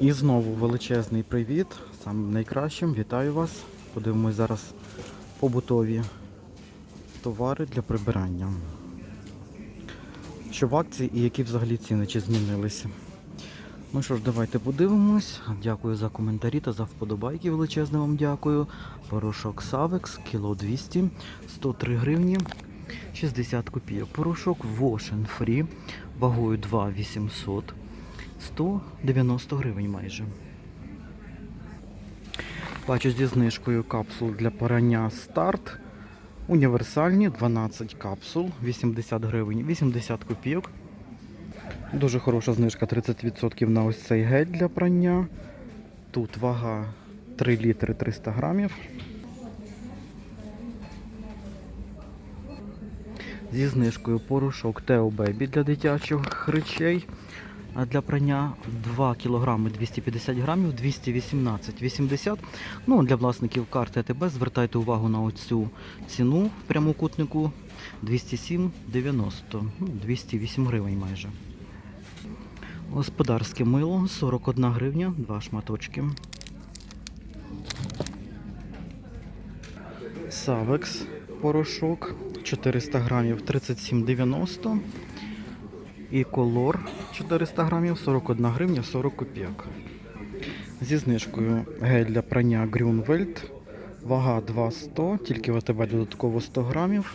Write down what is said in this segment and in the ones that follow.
І знову величезний привіт. Саме найкращим. Вітаю вас. Подивимось зараз побутові товари для прибирання. Що в акції і які взагалі ціни чи змінилися. Ну що ж, давайте подивимось. Дякую за коментарі та за вподобайки. Величезне вам дякую. Порошок Савекс, кіло 200, 103 гривні, 60 копійок. Порошок Wash Free вагою 2 800, 190 гривень майже. Бачу зі знижкою капсул для порання старт. Універсальні 12 капсул, 80 гривень, 80 копійок. Дуже хороша знижка 30% на ось цей гель для прання. Тут вага 3 літри 300 грамів. Зі знижкою порошок Teo Baby для дитячих речей. А для прання 2 кг 250 грамів 218,80. Ну, для власників карти АТБ звертайте увагу на оцю ціну в прямокутнику 207,90. Ну, 208 гривень майже. Господарське мило 41 гривня, два шматочки. Савекс порошок 400 грамів 37,90. І колор 400 грамів 41 гривня 40 копійок. Зі знижкою гель для прання Grünwald. Вага 2,100, тільки в АТБ додатково 100 грамів.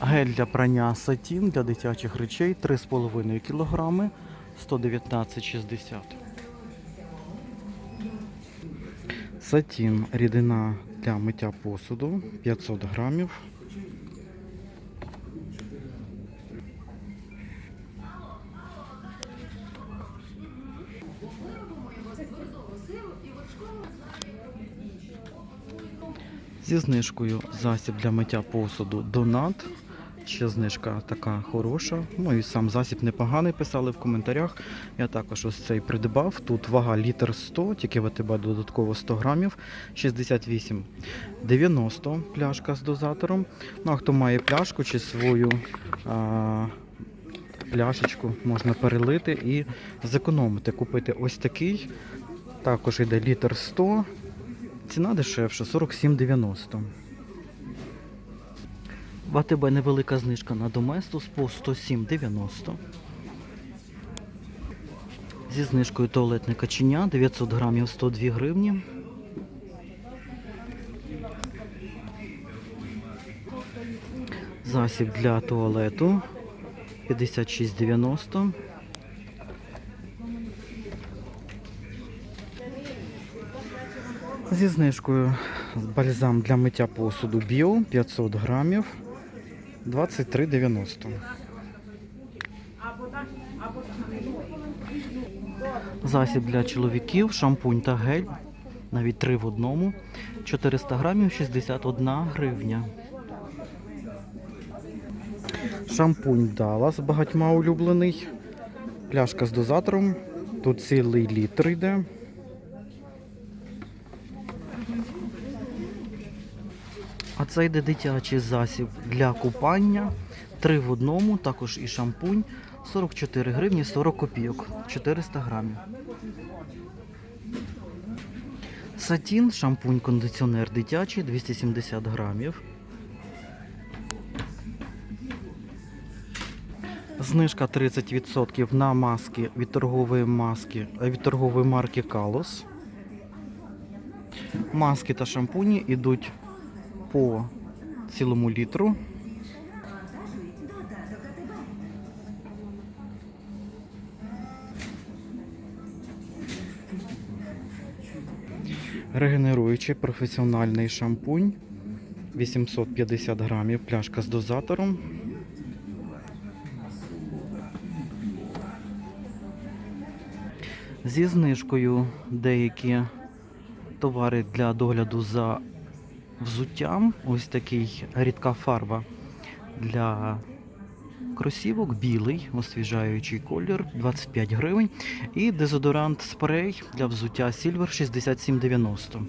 Гель для прання сатін для дитячих речей 3,5 кг 119,60. Сатін рідина для миття посуду 500 грамів. Зі знижкою засіб для миття посуду Донат. Ще знижка така хороша. Ну і сам засіб непоганий, писали в коментарях. Я також ось цей придбав. Тут вага літр 100, тільки ВТБ додатково 100 грамів, 68 90 пляшка з дозатором. Ну а хто має пляшку чи свою а, пляшечку, можна перелити і зекономити. Купити ось такий. Також йде літр 100. Ціна дешевша 47,90. В АТБ невелика знижка на Доместос по 107,90. Зі знижкою туалетне каченя 900 грамів 102 гривні. Засіб для туалету 56,90. Зі знижкою бальзам для миття посуду Біо 500 грамів 23,90. Засіб для чоловіків, шампунь та гель. Навіть три в одному. 400 грамів 61 гривня. Шампунь Дала з багатьма улюблений. Пляшка з дозатором. Тут цілий літр йде. А це йде дитячий засіб для купання. Три в одному, також і шампунь. 44 гривні 40 копійок, 400 грамів. Сатін, шампунь, кондиціонер дитячий, 270 грамів. Знижка 30% на маски від торгової маски е, від торгової марки Калос. Маски та шампуні йдуть по цілому літру. Регенеруючий професіональний шампунь 850 грамів, пляшка з дозатором. Зі знижкою деякі товари для догляду за взуттям. Ось такий рідка фарба для кросівок, білий, освіжаючий колір, 25 гривень. І дезодорант спрей для взуття Silver 67,90.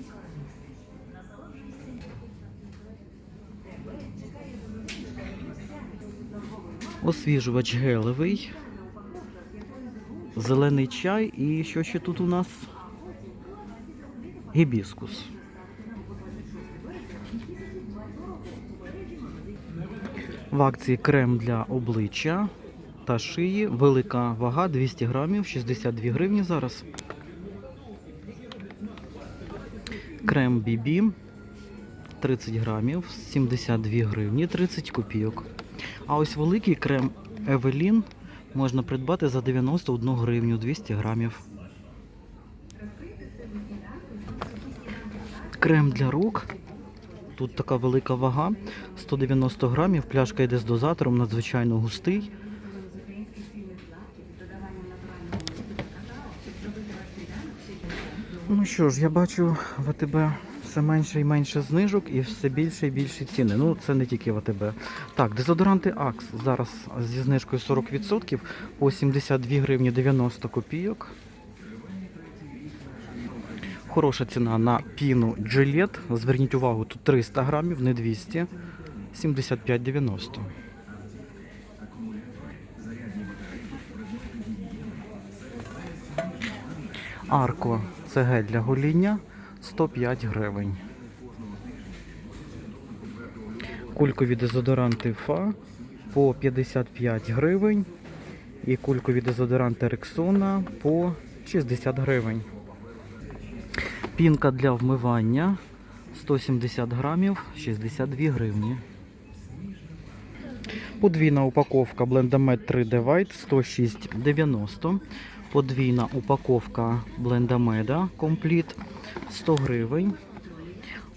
Освіжувач гелевий. Зелений чай і що ще тут у нас? Гібіскус. В акції крем для обличчя та шиї. Велика вага 200 грамів, 62 гривні зараз. Крем Бібі 30 грамів, 72 гривні, 30 копійок. А ось великий крем Евелін можна придбати за 91 гривню 200 грамів. Крем для рук. Тут така велика вага. 190 грамів. Пляшка йде з дозатором, надзвичайно густий. Ну що ж, я бачу в АТБ все менше і менше знижок і все більше і більше ціни. Ну, це не тільки в АТБ. Так, дезодоранти Акс зараз зі знижкою 40% по 72 гривні 90 копійок. Хороша ціна на піну Gillette. Зверніть увагу, тут 300 грамів, не 200. 75,90. Арко це для гоління 105 гривень. Кулькові дезодоранти Фа по 55 гривень. І кулькові дезодоранти Рексона по 60 гривень. Пінка для вмивання 170 грамів 62 гривні. Подвійна упаковка Blendamed 3D White 106,90. Подвійна упаковка Blendameda Complete 100 гривень.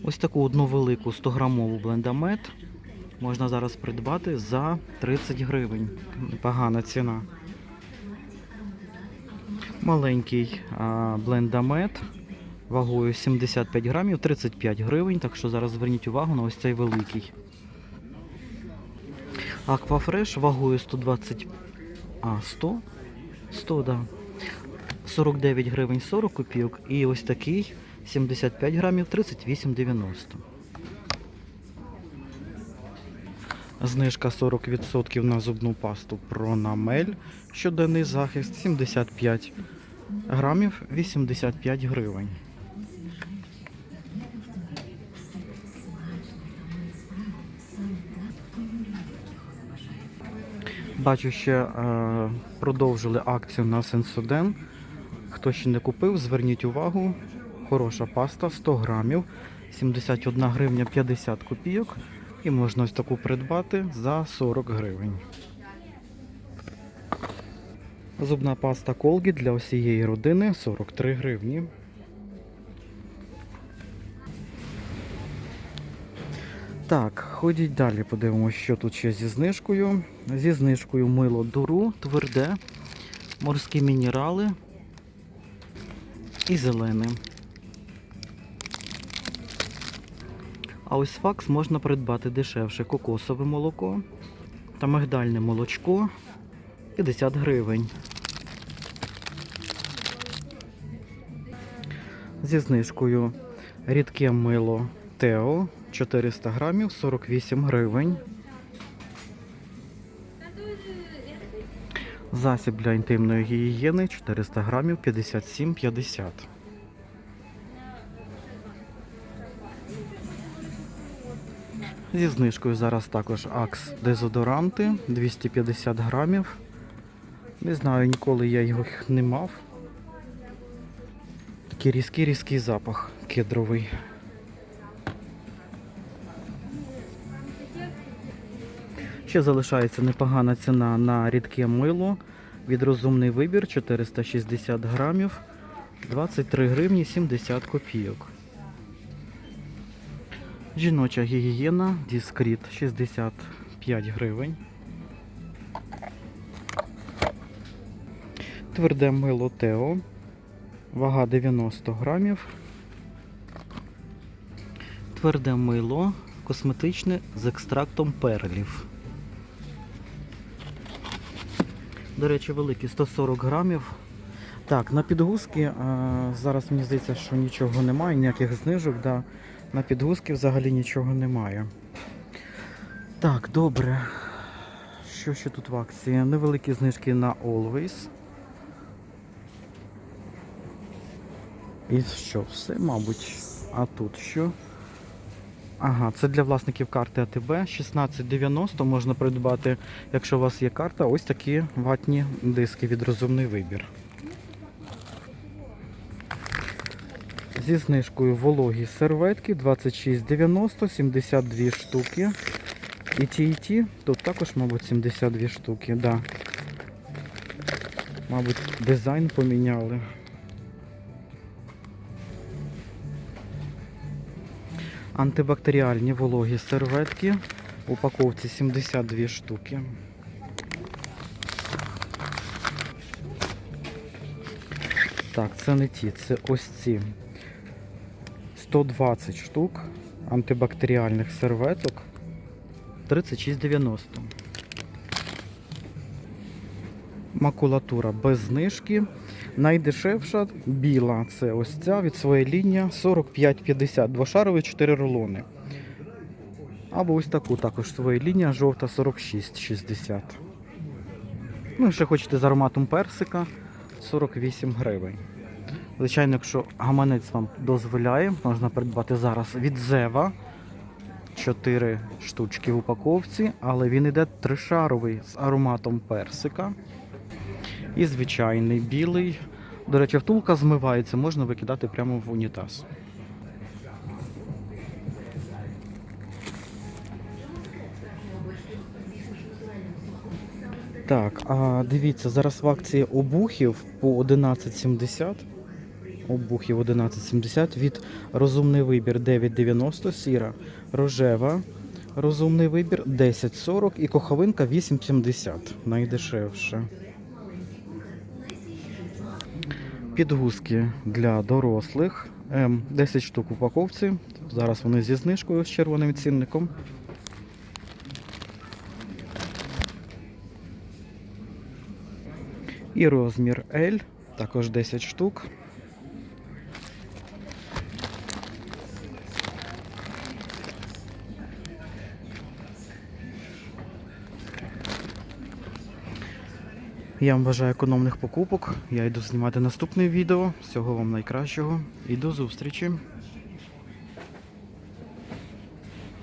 Ось таку одну велику 100-грамову Blendamed можна зараз придбати за 30 гривень. Непогана ціна. Маленький Blendamed вагою 75 грамів 35 гривень. Так що зараз зверніть увагу на ось цей великий. Аквафреш вагою 120. А, 100? 100, да. 49 гривень 40 копійок. І ось такий 75 грамів 38,90. Знижка 40% на зубну пасту Пронамель. Щоденний захист 75 грамів 85 гривень. Бачу, ще е, продовжили акцію на Сенсоден. Хто ще не купив, зверніть увагу. Хороша паста 100 грамів, 71 гривня 50 копійок. І можна ось таку придбати за 40 гривень. Зубна паста Колгі для усієї родини 43 гривні. Так, ходіть далі, подивимося, що тут ще зі знижкою. Зі знижкою мило дуру, тверде, морські мінерали і зелене. А ось факс можна придбати дешевше кокосове молоко та мигдальне молочко 50 гривень. Зі знижкою рідке мило Тео 400 грамів 48 гривень. Засіб для інтимної гігієни 400 грамів 57,50. Зі знижкою зараз також Акс дезодоранти 250 грамів. Не знаю, ніколи я їх не мав. Такий різкий різкий запах кедровий. Ще залишається непогана ціна на рідке мило. Від розумний вибір 460 грамів, 23 гривні 70 копійок. Жіноча гігієна Діскріт 65 гривень. Тверде мило Тео. Вага 90 грамів. Тверде мило косметичне з екстрактом перлів. До речі, великі 140 грамів. Так, на підгузки зараз мені здається, що нічого немає, ніяких знижок. Да. На підгузки взагалі нічого немає. Так, добре. що ще тут в акції? Невеликі знижки на Always. І що, все, мабуть. А тут що? Ага, це для власників карти АТБ. 16,90 можна придбати, якщо у вас є карта, ось такі ватні диски від розумний вибір. Зі знижкою вологі серветки 26,90, 72 штуки. І ті, і ті, тут також, мабуть, 72 штуки, да. Мабуть, дизайн поміняли. Антибактеріальні вологі серветки. В упаковці 72 штуки. Так, це не ті, це ось ці. 120 штук антибактеріальних серветок. 36,90. Макулатура без знижки. Найдешевша біла це ось ця від своєї лінії 45,50. Двошарові 4 рулони. Або ось таку також своя лінія жовта 46,60. Ну ще хочете з ароматом персика 48 гривень. Звичайно, якщо гаманець вам дозволяє, можна придбати зараз від Зева 4 штучки в упаковці, але він іде тришаровий з ароматом персика. І звичайний білий. До речі, втулка змивається, можна викидати прямо в унітаз. Так, а дивіться, зараз в акції обухів по 11,70. Обухів 11,70 від розумний вибір 9,90 сіра, рожева. Розумний вибір 10,40 і коховинка 8,70. Найдешевше. Підгузки для дорослих. 10 штук в упаковці. Зараз вони зі знижкою з червоним цінником. І розмір L, також 10 штук. Я вам бажаю економних покупок. Я йду знімати наступне відео. Всього вам найкращого і до зустрічі!